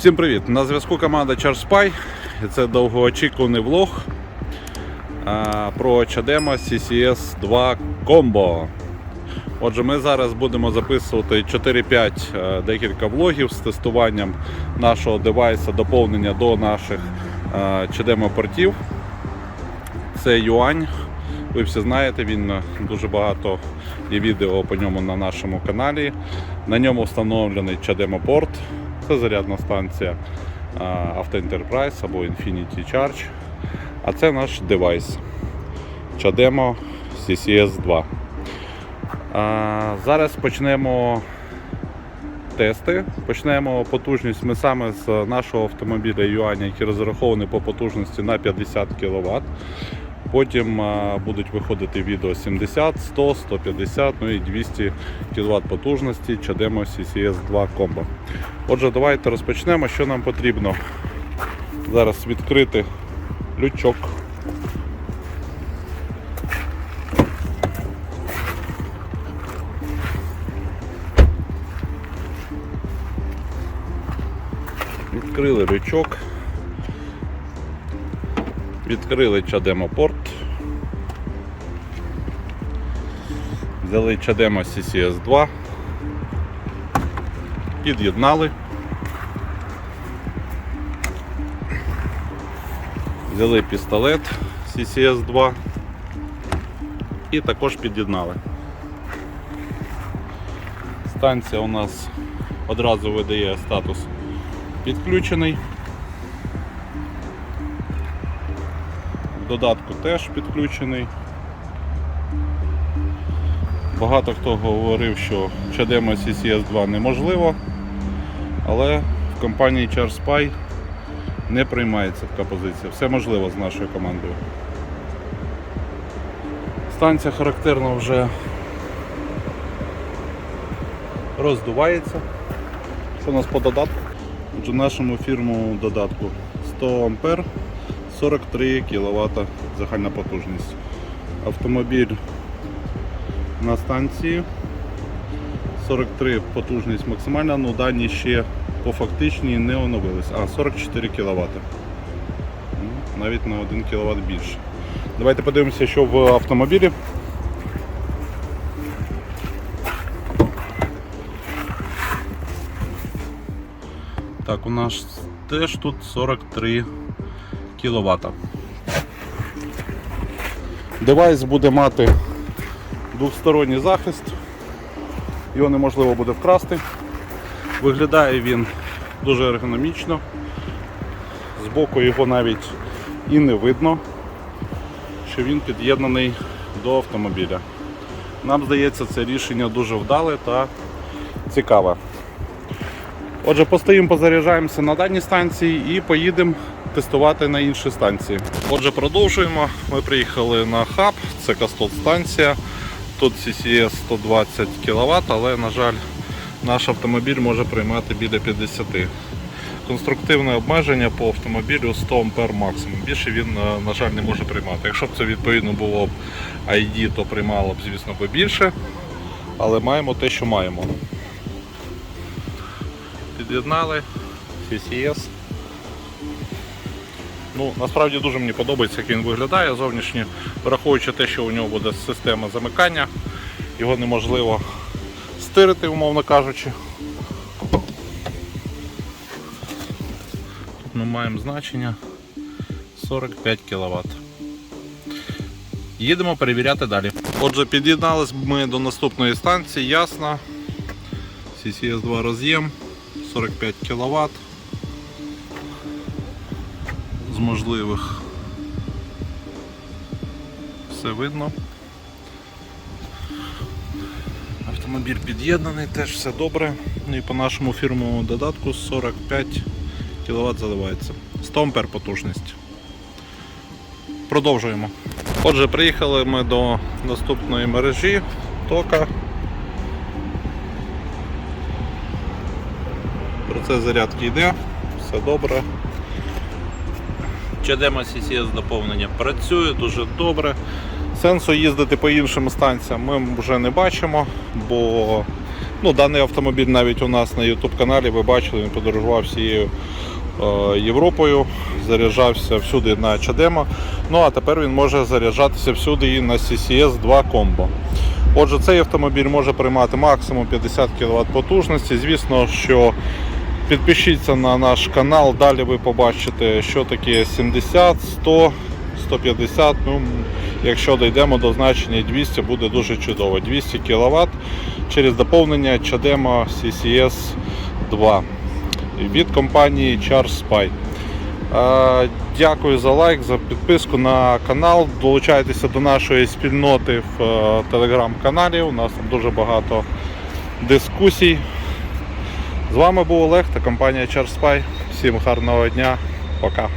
Всім привіт! На зв'язку команда ChargeSpy. Це довгоочікуваний влог про Чадема CCS 2 Combo. Отже, ми зараз будемо записувати 4-5 е, декілька влогів з тестуванням нашого девайса, доповнення до наших Чадема портів. Це Юань. Ви всі знаєте, він е, дуже багато є відео по ньому на нашому каналі. На ньому встановлений Чадемо порт. Це зарядна станція Auto Enterprise або Infinity Charge. А це наш девайс Чадемо CCS 2. А, Зараз почнемо тести. Почнемо потужність. Ми саме з нашого автомобіля Юаня, який розрахований по потужності на 50 кВт. Потім будуть виходити відео 70, 100, 150, ну і 200 кВт потужності Чадемо CCS 2 Combo. Отже, давайте розпочнемо. Що нам потрібно? Зараз відкрити лючок. Відкрили лючок. Відкрили чадемо порт. Взяли чадемо CCS 2. Під'єднали. Взяли пістолет CCS 2 і також під'єднали. Станція у нас одразу видає статус підключений. Додатку теж підключений. Багато хто говорив, що Чадемо CCS 2 неможливо, але в компанії ChargeSpy не приймається така позиція. Все можливо з нашою командою. Станція характерно вже роздувається. Що у нас по додатку? Отже, нашому фірмовому додатку 100 А 43 кВт загальна потужність. Автомобіль на станції 43 потужність максимальна, але дані ще по фактичній не оновились. А, 44 кВт. Навіть на 1 кВт більше. Давайте подивимося, що в автомобілі. Так, у нас теж тут 43 кВт. Девайс буде мати двосторонній захист, його неможливо буде вкрасти. Виглядає він дуже ергономічно. Збоку його навіть і не видно, що він під'єднаний до автомобіля. Нам здається, це рішення дуже вдале та цікаве. Отже, постоїмо, позаряджаємося на даній станції і поїдемо тестувати на інші станції. Отже, продовжуємо. Ми приїхали на хаб, це Кастот станція. Тут CCS 120 кВт, але, на жаль, наш автомобіль може приймати біля 50. Конструктивне обмеження по автомобілю 100 А максимум. Більше він, е, на жаль, не може приймати. Якщо б це відповідно було б ID, то приймало б, звісно, більше. Але маємо те, що маємо. Під'єднали CCS. Ну, насправді дуже мені подобається, як він виглядає зовнішньо, враховуючи те, що у нього буде система замикання, його неможливо стирити, умовно кажучи. Тут ми маємо значення 45 кВт. Їдемо перевіряти далі. Отже, під'єднались ми до наступної станції, ясно. CCS 2 роз'єм, 45 кВт з можливих все видно. Автомобіль під'єднаний, теж все добре. Ну і по нашому фірмовому додатку 45 кВт заливається. 100 А потужність. Продовжуємо. Отже, приїхали ми до наступної мережі тока. Процес зарядки йде, все добре. Чадема CCS доповнення працює дуже добре. Сенсу їздити по іншим станціям ми вже не бачимо, бо Ну, даний автомобіль навіть у нас на YouTube каналі, ви бачили, він подорожував всією е, Європою, заряджався всюди на Чадема. Ну а тепер він може заряджатися всюди і на CCS 2 Combo. Отже, цей автомобіль може приймати максимум 50 кВт потужності. Звісно, що підпишіться на наш канал, далі ви побачите, що таке 70, 100, 150. Ну, якщо дійдемо до значення 200, буде дуже чудово. 200 кВт через доповнення Чадема CCS 2 від компанії Charge Spy. Дякую за лайк, за підписку на канал. Долучайтеся до нашої спільноти в е, телеграм-каналі. У нас там дуже багато дискусій. З вами був Олег та компанія ChargeSpy. Всім гарного дня. Пока.